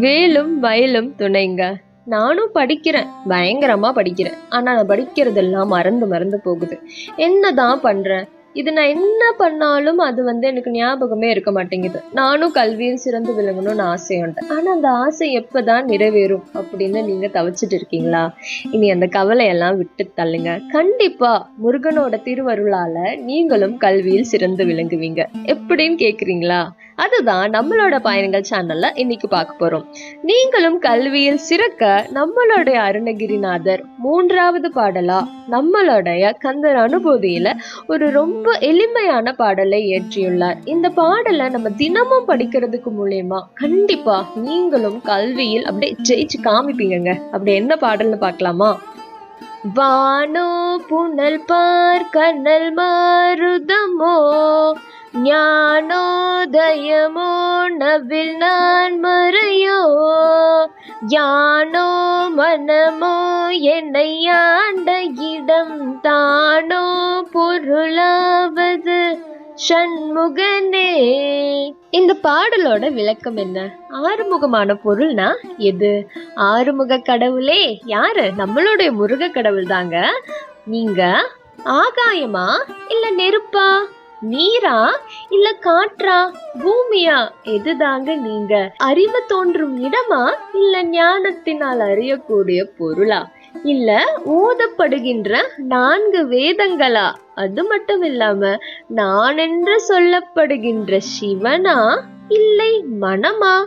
வேலும் வயலும் துணைங்க. நானும் படிக்கிறேன். பயங்கரமா படிக்கிறேன். ஆனா நான் படிக்கிறதெல்லாம் மறந்து மறந்து போகுது. என்னதான் பண்றேன்? இது நான் என்ன பண்ணாலும் அது வந்து எனக்கு ஞாபகமே இருக்க மாட்டேங்குது. நானும் கல்வியில் சிறந்து விளங்கணும்னு ஆசை உண்டு ஆனால் அந்த ஆசை எப்பதான் நிறைவேறும் அப்படின்னு நீங்கள் தவிச்சிட்டு இருக்கீங்களா? இனி அந்த கவலையெல்லாம் விட்டு தள்ளுங்க. கண்டிப்பா முருகனோட திருவருளால நீங்களும் கல்வியில் சிறந்து விளங்குவீங்க. எப்படின்னு கேக்குறீங்களா? அதுதான் நம்மளோட பயணங்கள் சேனல்ல இன்னைக்கு பார்க்க போறோம். நீங்களும் கல்வியில் சிறக்க நம்மளுடைய அருணகிரிநாதர் மூன்றாவது பாடலா நம்மளுடைய கந்தர் அனுபூதியில ஒரு ரொம்ப எளிமையான பாடலை இயற்றியுள்ளார். இந்த பாடலை நம்ம தினமும் படிக்கிறதுக்கு மூலியமா கண்டிப்பா நீங்களும் கல்வியில் அப்படியே ஜெயிச்சு காமிப்பீங்க அப்படி என்ன பாடல்னு பார்க்கலாமா? வானோ புனல் பார் கண்ணல் மாருதமோ ஞானோதயமோ நவில் நான் மறையோ யானோ மனமோ என்னை ஆண்ட இடம் தானோ பொருளாவது? சண்முகனே. இந்த பாடலோட விளக்கம் என்ன? ஆறுமுகமான பொருள்னா எது? ஆறுமுக கடவுளே யாரு? நம்மளுடைய முருக கடவுள் தாங்க நீங்க ஆகாயமா இல்ல நெருப்பா? நீரா இல்ல காற்றா? பூமியா? எதுதாங்க நீங்க? அறிவு தோன்றும் இடமா? இல்ல ஞானத்தினால் அறியக்கூடிய பொருளா? இல்ல ஓதப்படுகின்ற நான்கு வேதங்களா? அது மட்டும் இல்லாம நான் என்று சொல்லப்படுகின்ற சிவனா? இல்லை மனமா?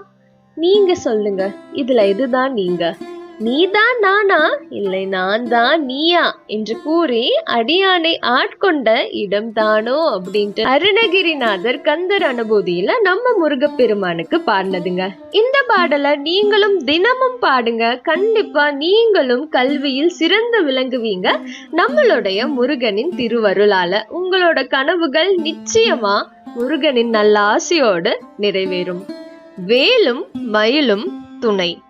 நீங்க சொல்லுங்க. இதுல இதுதான் நீங்க? நீதான் நானா? இல்லை நான் தான் நீயா? என்று கூறி அடியானை ஆட்கொண்ட இடம் தானோ அப்படின்ட்டு அருணகிரிநாதர் கந்தர் அனுபூதியில நம்ம முருகப்பெருமானுக்கு பாடினதுங்க. இந்த பாடலை நீங்களும் தினமும் பாடுங்க. கண்டிப்பா நீங்களும் கல்வியில் சிறந்து விளங்குவீங்க. நம்மளுடைய முருகனின் திருவருளால. உங்களோட கனவுகள் நிச்சயமா முருகனின் நல்ல ஆசையோடு நிறைவேறும். வேலும் மயிலும் துணை.